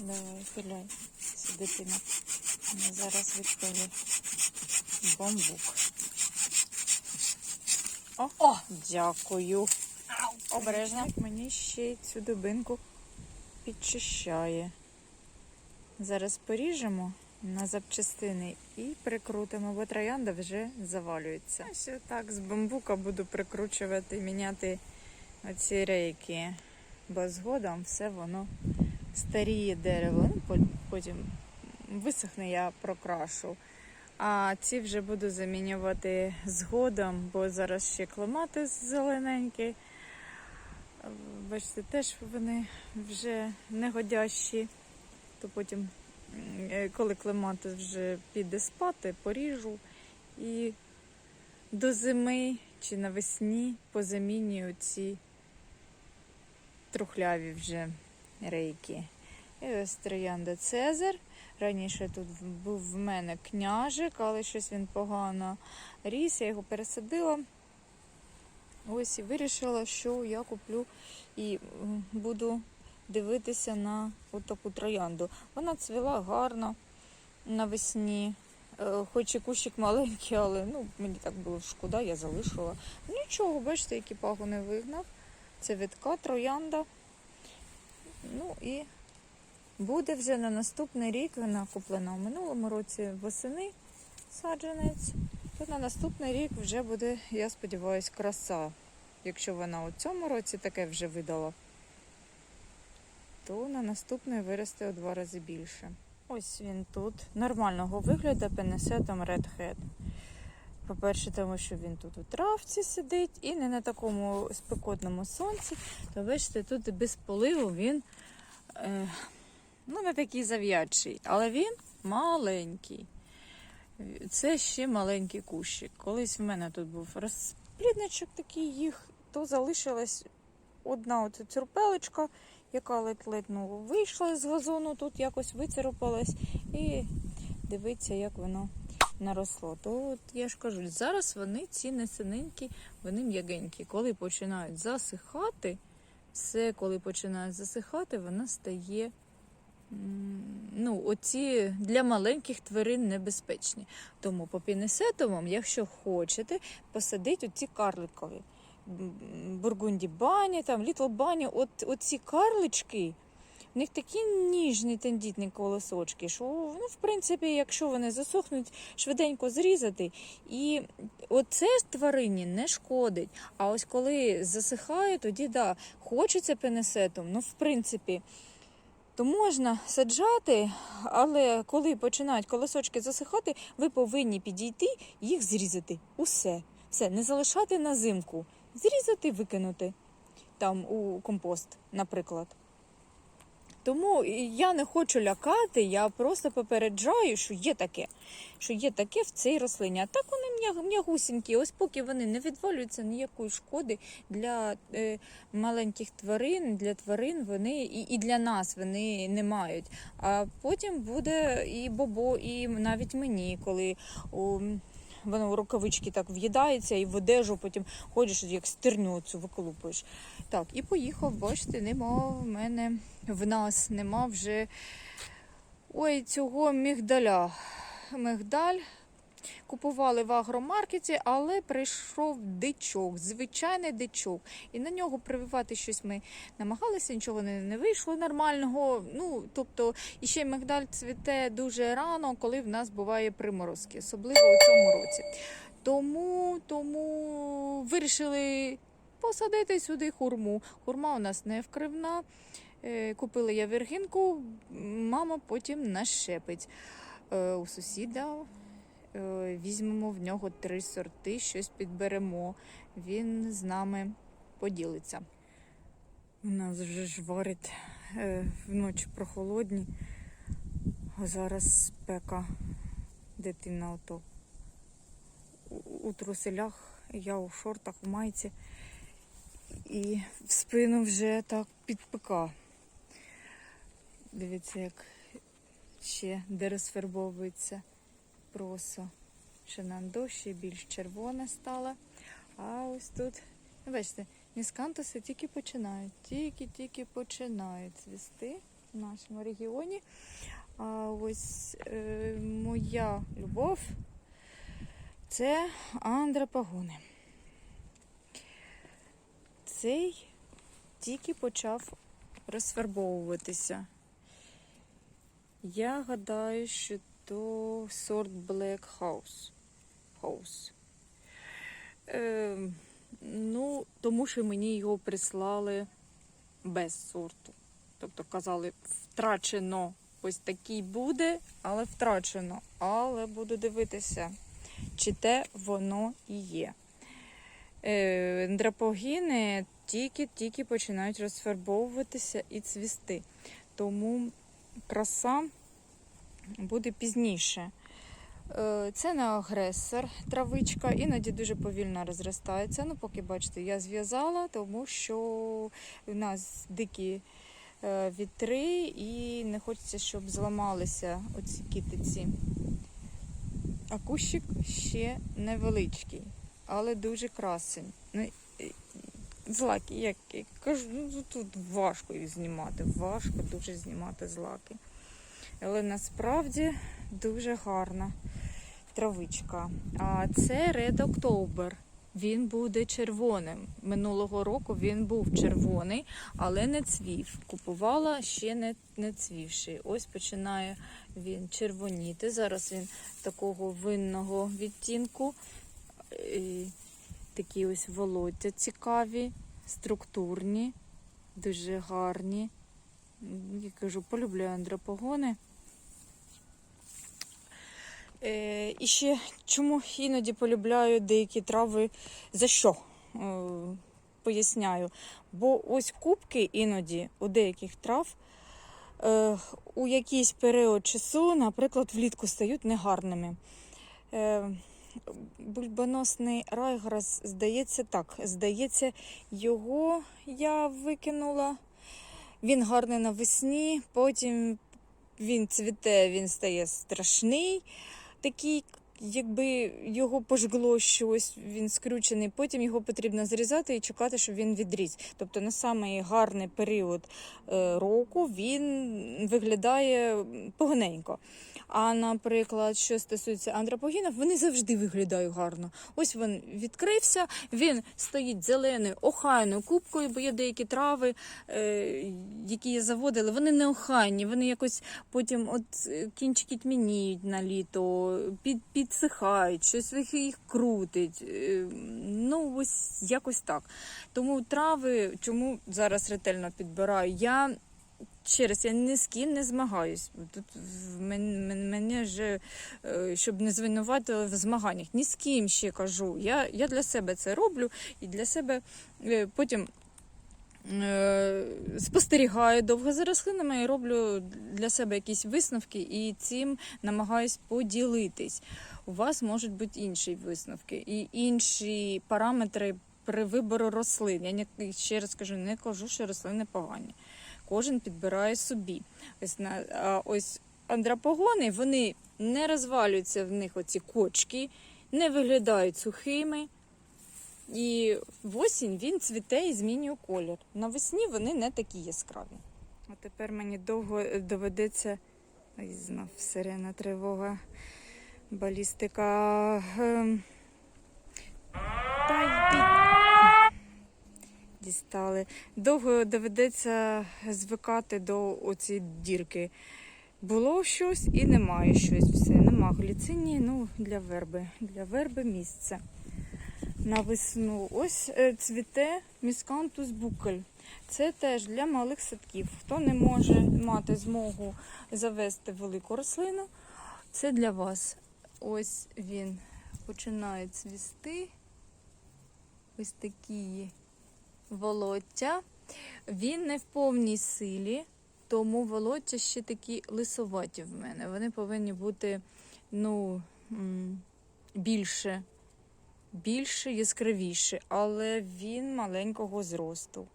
Давай, пиляй. Сюди ти. Я зараз відпилю бамбук. О, О! дякую. Обережно. Мені ще цю дубинку підчищає. Зараз поріжемо на запчастини і прикрутимо, бо троянда вже завалюється. Ось так з бамбука буду прикручувати, міняти оці рейки. Бо згодом все воно старіє дерево. Ну, потім висохне, я прокрашу. А ці вже буду замінювати згодом, бо зараз ще клематис зелененький. Бачите, теж вони вже негодящі. То потім, коли клематис вже піде спати, поріжу і до зими чи навесні позамінюю ці трухляві вже рейки. І ось троянда Цезар. Раніше тут був в мене княжик, але щось він погано ріс, я його пересадила. Ось і вирішила, що я куплю і буду дивитися на таку троянду. Вона цвіла гарно навесні. Е, Хоч і кущик маленький, але ну, мені так було шкода, я залишила. Нічого, бачите, які пагони вигнав. Це витка троянда. Ну і буде вже на наступний рік. Вона куплена у минулому році восени саджанець. То на наступний рік вже буде, я сподіваюся, краса. Якщо вона у цьому році таке вже видала, то на наступний виросте у два рази більше. Ось він тут. Нормального вигляду пенесетом Red Head. По-перше, тому що він тут у травці сидить і не на такому спекотному сонці. То бачите, тут без поливу він е, ну, не такий зав'ядший, але він маленький. Це ще маленький кущик. Колись в мене тут був розплідничок такий їх, то залишилась одна от цюрпелечка, яка ледь-ледь ну, вийшла з газону, тут якось вицарапалась. І дивіться, як воно наросло. То от я ж кажу, зараз вони ці несененькі, вони м'ягенькі. Коли починають засихати, все, коли починають засихати, вона стає. Ну, оці для маленьких тварин небезпечні. Тому по пінесетовому, якщо хочете, посадить оці карликові. Бургунді бані, там літл бані, от оці карлички, в них такі ніжні тендітні колосочки, що ну, в принципі, якщо вони засохнуть, швиденько зрізати. І оце тварині не шкодить. А ось коли засихає, тоді да, хочеться пенесетом, ну в принципі. То можна саджати, але коли починають колосочки засихати, ви повинні підійти їх зрізати. Усе. Все, не залишати на зимку. Зрізати, викинути там у компост, наприклад. Тому я не хочу лякати, я просто попереджаю, що є таке, що є таке в цій рослині. А так вони м'я- м'ягусінькі. Ось поки вони не відвалюються ніякої шкоди для е, маленьких тварин, для тварин вони і, і для нас вони не мають. А потім буде і бобо, і навіть мені, коли у, воно в рукавички так в'їдається і в одежу потім ходиш, як стерню цю виколупуєш. Так, і поїхав, бачите, нема в мене, в нас нема вже ой, цього мігдаля. Мигдаль купували в агромаркеті, але прийшов дичок, звичайний дичок. І на нього прививати щось ми намагалися, нічого не, не вийшло нормального. Ну, тобто, і ще мигдаль цвіте дуже рано, коли в нас буває приморозки, особливо у цьому році. Тому, тому вирішили посадити сюди хурму. Хурма у нас не вкривна. Е, Купила я вергінку, мама потім нащепить. Е, У сусіда візьмемо в нього три сорти, щось підберемо. Він з нами поділиться. У нас вже ж варить е, вночі прохолодні, а зараз спека. Дитина ото у труселях, я у шортах, у майці. І в спину вже так підпека. Дивіться, як ще де розфарбовується просо. Шинандо ще більш червона стала. А ось тут, ну, бачите, міскантуси тільки починають, тільки-тільки починають цвісти. в нашому регіоні. А ось е, моя любов це андрапагони. Цей тільки почав розфарбовуватися. Я гадаю, що то сорт Black House. House. Е, ну, тому що мені його прислали без сорту. Тобто казали, втрачено. Ось такий буде, але втрачено. Але буду дивитися, чи те воно і є. Е, Драпогіни тільки-тільки починають розфарбовуватися і цвісти. Тому краса буде пізніше. Е, Це не агресор, травичка, іноді дуже повільно розростається. Ну, поки бачите, я зв'язала, тому що у нас дикі е, вітри і не хочеться, щоб зламалися оці китиці. А кущик ще невеличкий, але дуже красень. Ну, Злаки, як я кажу, ну тут важко їх знімати, важко дуже знімати злаки. Але насправді дуже гарна травичка. А це Red October. Він буде червоним. Минулого року він був червоний, але не цвів. Купувала ще не, не цвівший. Ось починає він червоніти. Зараз він такого винного відтінку. І такі ось волоття цікаві, структурні, дуже гарні. Я кажу, полюбляю андрапогони. Е, і ще чому іноді полюбляю деякі трави за що? Е, поясняю. Бо ось кубки іноді у деяких трав е, у якийсь період часу, наприклад, влітку стають негарними. Е, бульбоносний райграс, здається, так. Здається, його я викинула. Він гарний навесні, потім він цвіте, він стає страшний, такий, якби його пожгло щось, він скрючений. Потім його потрібно зрізати і чекати, щоб він відріс. Тобто на самий гарний період е, року він виглядає поганенько. А, наприклад, що стосується андропогінів, вони завжди виглядають гарно. Ось він відкрився, він стоїть зеленою, охайною кубкою, бо є деякі трави, е, які я заводила, вони не охайні, вони якось потім от е, кінчики тьмяніють на літо, під, підсихають, щось їх- крутить. Е, ну, ось якось так. Тому трави, чому зараз ретельно підбираю? Я Ще раз, я ні з ким не змагаюсь. Тут в мен- мен- мене вже, е, щоб не звинуватили в змаганнях. Ні з ким ще кажу. Я, я для себе це роблю і для себе е, потім спостерігаю довго за рослинами і роблю для себе якісь висновки і цим намагаюсь поділитись. У вас можуть бути інші висновки і інші параметри при вибору рослин. Я ще раз кажу, не кажу, що рослини погані кожен підбирає собі. Ось на ось андрапогони вони не розвалюються в них оці кочки, не виглядають сухими. І в осінь він цвіте і змінює колір. Навесні вони не такі яскраві. А тепер мені довго доведеться. Ой, знов сирена тривога, балістика. Ем. Дістали. Довго доведеться звикати до оцієї дірки. Було щось і немає щось. Все, нема гліцині, ну для верби. Для верби місце. На весну. Ось е, цвіте міскантус букель. Це теж для малих садків. Хто не може мати змогу завести велику рослину, це для вас. Ось він починає цвісти. Ось такі волоття. Він не в повній силі, тому волоття ще такі лисоваті в мене. Вони повинні бути ну, більше, більше, яскравіше, але він маленького зросту.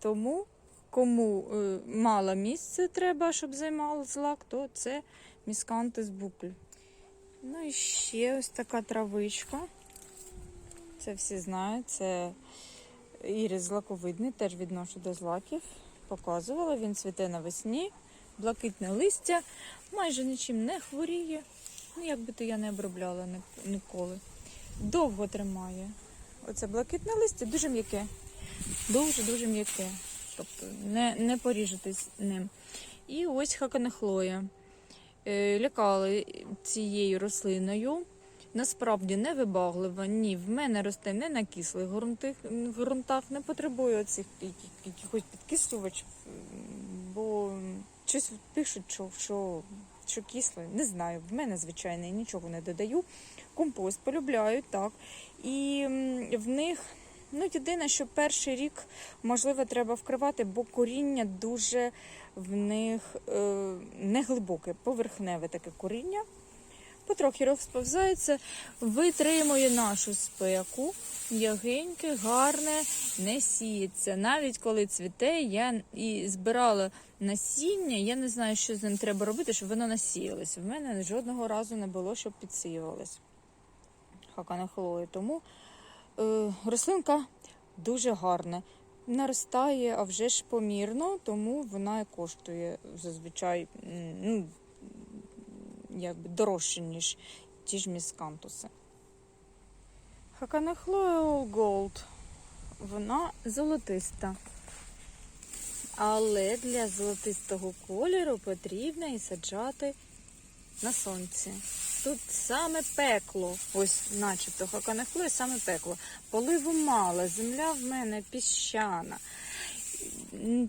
Тому, кому е, мало місця треба, щоб займав злак, то це міскантис букль. Ну і ще ось така травичка. Це всі знають, це ірис злаковидний, теж відношу до злаків. показувала, він цвіте навесні, блакитне листя, майже нічим не хворіє. Ну, як би то я не обробляла ніколи. Довго тримає. Оце блакитне листя дуже м'яке. Дуже-дуже м'яке. Тобто не, не поріжетесь ним. І ось хаканехлоя. Е, лякали цією рослиною. Насправді не вибаглива. Ні, в мене росте не на кислих ґрунтах, ґрунтах, не потребує які- якихось підкислювачів, бо щось пишуть, що, що, що кислий, Не знаю. В мене, звичайно, нічого не додаю. Компост полюбляють, так. І в них, ну, єдине, що перший рік, можливо, треба вкривати, бо коріння дуже в них е, не глибоке, поверхневе таке коріння. Потрохи розповзається, витримує нашу спеку, м'ягеньке, гарне, не сіється. Навіть коли цвіте, я і збирала насіння, я не знаю, що з ним треба робити, щоб воно насіялося. В мене жодного разу не було, щоб підсіювалось хаканахлої. Тому е, рослинка дуже гарна. Наростає, а вже ж помірно, тому вона і коштує зазвичай ну, якби дорожче, ніж ті ж міскантуси. All Gold. Вона золотиста. Але для золотистого кольору потрібно і саджати на сонці. Тут саме пекло, ось начебто хаканахлоя саме пекло. Поливу мало, земля в мене піщана.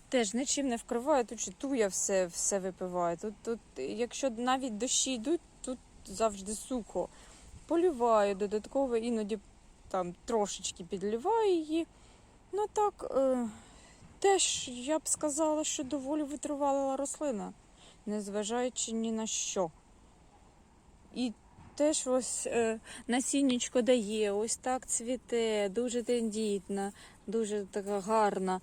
Теж нічим не вкриваю, тут же туя все, все випиває. Тут, тут, якщо навіть дощі йдуть, тут завжди сухо. Полюваю додатково, іноді там трошечки підливаю її. Ну так, е, теж я б сказала, що доволі витривала рослина, незважаючи ні на що. І теж ось е, насіннячко дає, ось так цвіте, дуже тендітна, дуже така гарна.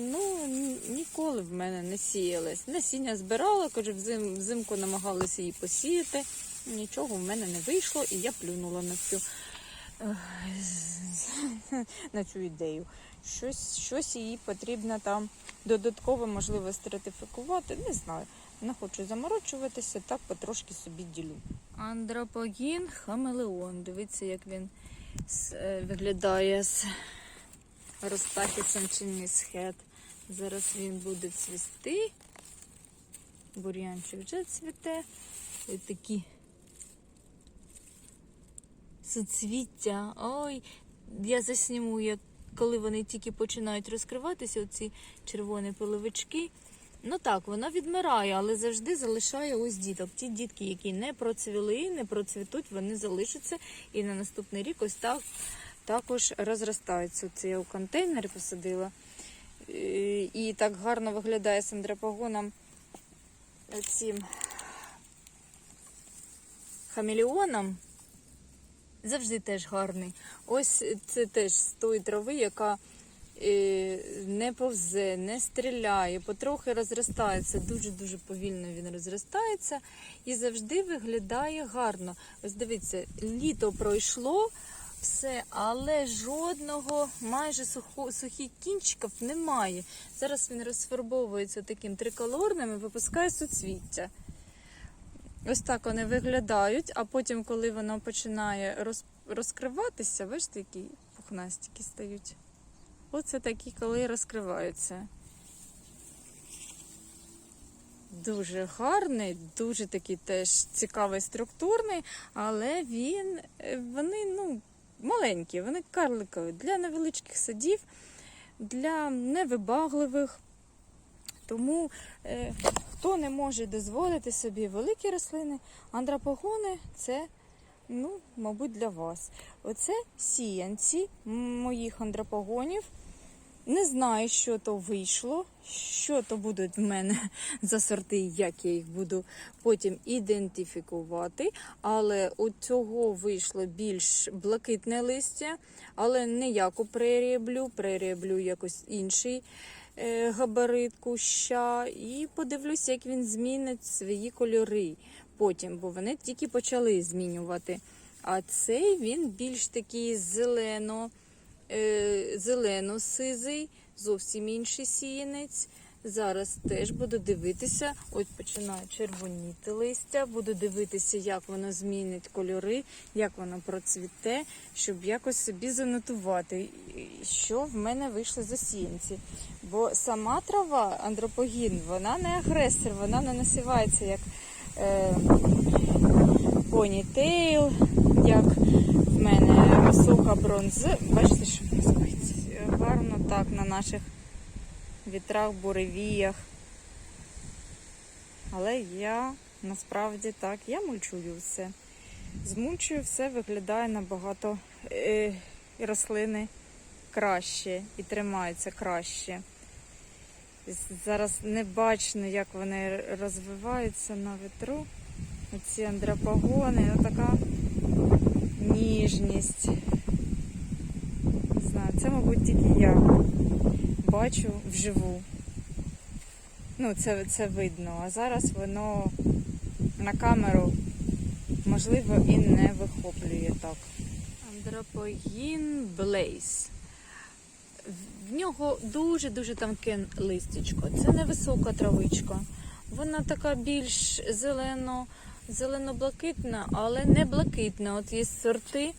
Ну, ніколи в мене не сіялась. Насіння збирала, кажу, взим, взимку намагалася її посіяти. Нічого в мене не вийшло, і я плюнула на цю, е, на цю ідею. Щось, щось її потрібно там додатково, можливо, стратифікувати. Не знаю. Не хочу заморочуватися, так потрошки собі ділю. Андропогін хамелеон. Дивіться, як він е, виглядає з розтахісом чи місхет. Зараз він буде цвісти. Бур'янчик вже цвіте. Ось такі соцвіття. Ой, я засніму, як коли вони тільки починають розкриватися, оці червоні половички. Ну так, воно відмирає, але завжди залишає ось діток. Ті дітки, які не процвіли, не процвітуть, вони залишаться і на наступний рік ось так також розростаються. Це я у контейнері посадила. І так гарно виглядає з андрепагоном цим хамелеоном. Завжди теж гарний. Ось це теж з тої трави, яка е, не повзе, не стріляє, потрохи розростається. Дуже-дуже повільно він розростається і завжди виглядає гарно. Ось дивіться, літо пройшло все, але жодного майже сухо, сухих кінчиків немає. Зараз він розфарбовується таким триколорним і випускає суцвіття. Ось так вони виглядають, а потім, коли воно починає роз, розкриватися, бачите, які пухнастики стають. Оце такі, коли розкриваються. Дуже гарний, дуже такий теж цікавий структурний, але він, е, вони ну, маленькі, вони карликові для невеличких садів, для невибагливих. Тому е, хто не може дозволити собі великі рослини, андропогони це, ну, мабуть, для вас. Оце сіянці моїх андропогонів. Не знаю, що то вийшло, що то будуть в мене за сорти, як я їх буду потім ідентифікувати. Але у цього вийшло більш блакитне листя, але не як у преріблю, преріблю якось інший е, габарит куща. І подивлюся, як він змінить свої кольори потім, бо вони тільки почали змінювати. А цей він більш такий зелено, зелено-сизий, зовсім інший сіянець. Зараз теж буду дивитися, ось починає червоніти листя, буду дивитися, як воно змінить кольори, як воно процвіте, щоб якось собі занотувати, що в мене вийшло за сіянці. Бо сама трава андропогін, вона не агресор, вона не насівається як е, понітейл, як висока бронза. Бачите, що происходить? Гарно так на наших вітрах, буревіях. Але я насправді так, я мульчую все. Змульчую все виглядає набагато е, рослини краще і тримаються краще. Зараз не бачно, як вони розвиваються на вітру. Оці андропогони, така ніжність. Мабуть, тільки я бачу вживу. Ну, це, це видно. А зараз воно на камеру, можливо, і не вихоплює так. Андропогін Блейз. В нього дуже-дуже тонке листячко. Це невисока травичка. Вона така більш зелено, зелено-блакитна, але не блакитна. От є сорти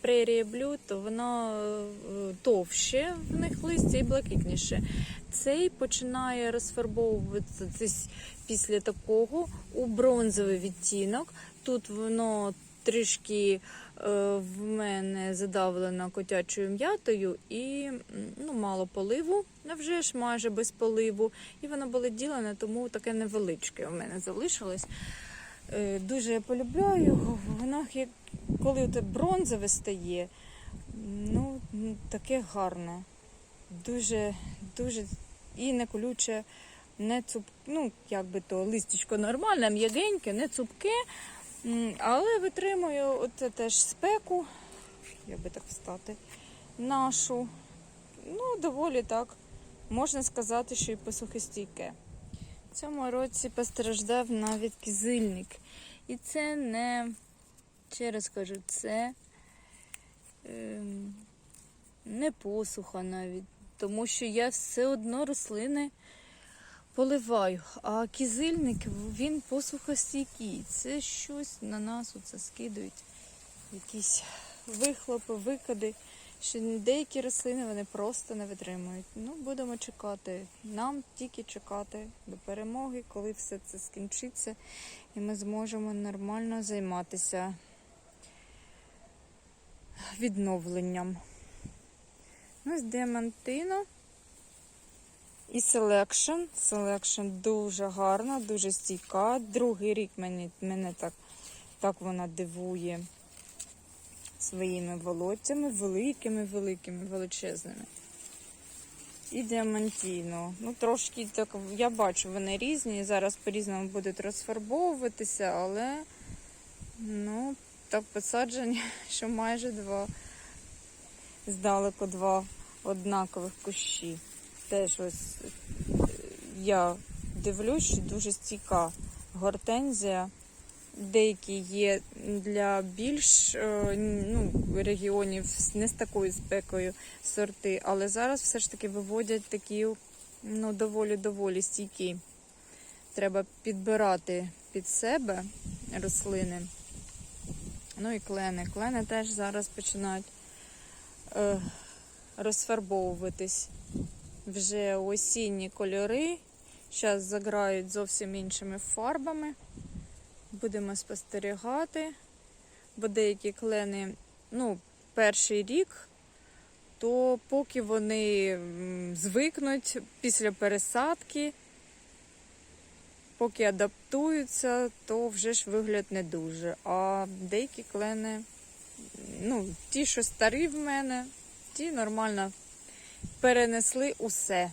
прерія блю, то воно е, товще в них листя і блакитніше. Цей починає розфарбовуватися після такого у бронзовий відтінок. Тут воно трішки е, в мене задавлено котячою м'ятою і ну, мало поливу, вже ж майже без поливу. І воно було ділене, тому таке невеличке у мене залишилось. Е, Дуже я полюбляю його. Воно як коли бронзове стає, ну таке гарне. Дуже, дуже і не колюче, не цуп, ну, як би то листячко нормальне, м'ягеньке, не цупке, але витримує оце теж спеку, як би так встати, нашу. Ну, доволі так, можна сказати, що і посухостійке. В цьому році постраждав навіть кизильник. І це не, ще раз кажу, це ем, не посуха навіть, тому що я все одно рослини поливаю. А кизильник, він посухостійкий. Це щось на нас оце скидують, якісь вихлопи, викиди. Що деякі рослини вони просто не витримують. Ну, будемо чекати. Нам тільки чекати до перемоги, коли все це скінчиться, і ми зможемо нормально займатися відновленням. Ну, з Диамантино і Selection. Selection дуже гарна, дуже стійка. Другий рік мене, мене так, так вона дивує своїми волоттями, великими, великими, величезними. І діамантіно. Ну, трошки так, я бачу, вони різні. Зараз по-різному будуть розфарбовуватися, але ну, так посаджені, що майже два, здалеку два однакових кущі. Теж ось е, я дивлюсь, що дуже стійка гортензія. Деякі є для більш е, ну, регіонів не з такою спекою сорти, але зараз все ж таки виводять такі ну, доволі-доволі стійкі. Треба підбирати під себе рослини. Ну і клени. Клени теж зараз починають е, розфарбовуватись. Вже осінні кольори. Зараз заграють зовсім іншими фарбами. Будемо спостерігати, бо деякі клени, ну, перший рік, то поки вони звикнуть після пересадки, поки адаптуються, то вже ж вигляд не дуже. А деякі клени, ну, ті, що старі в мене, ті нормально перенесли усе.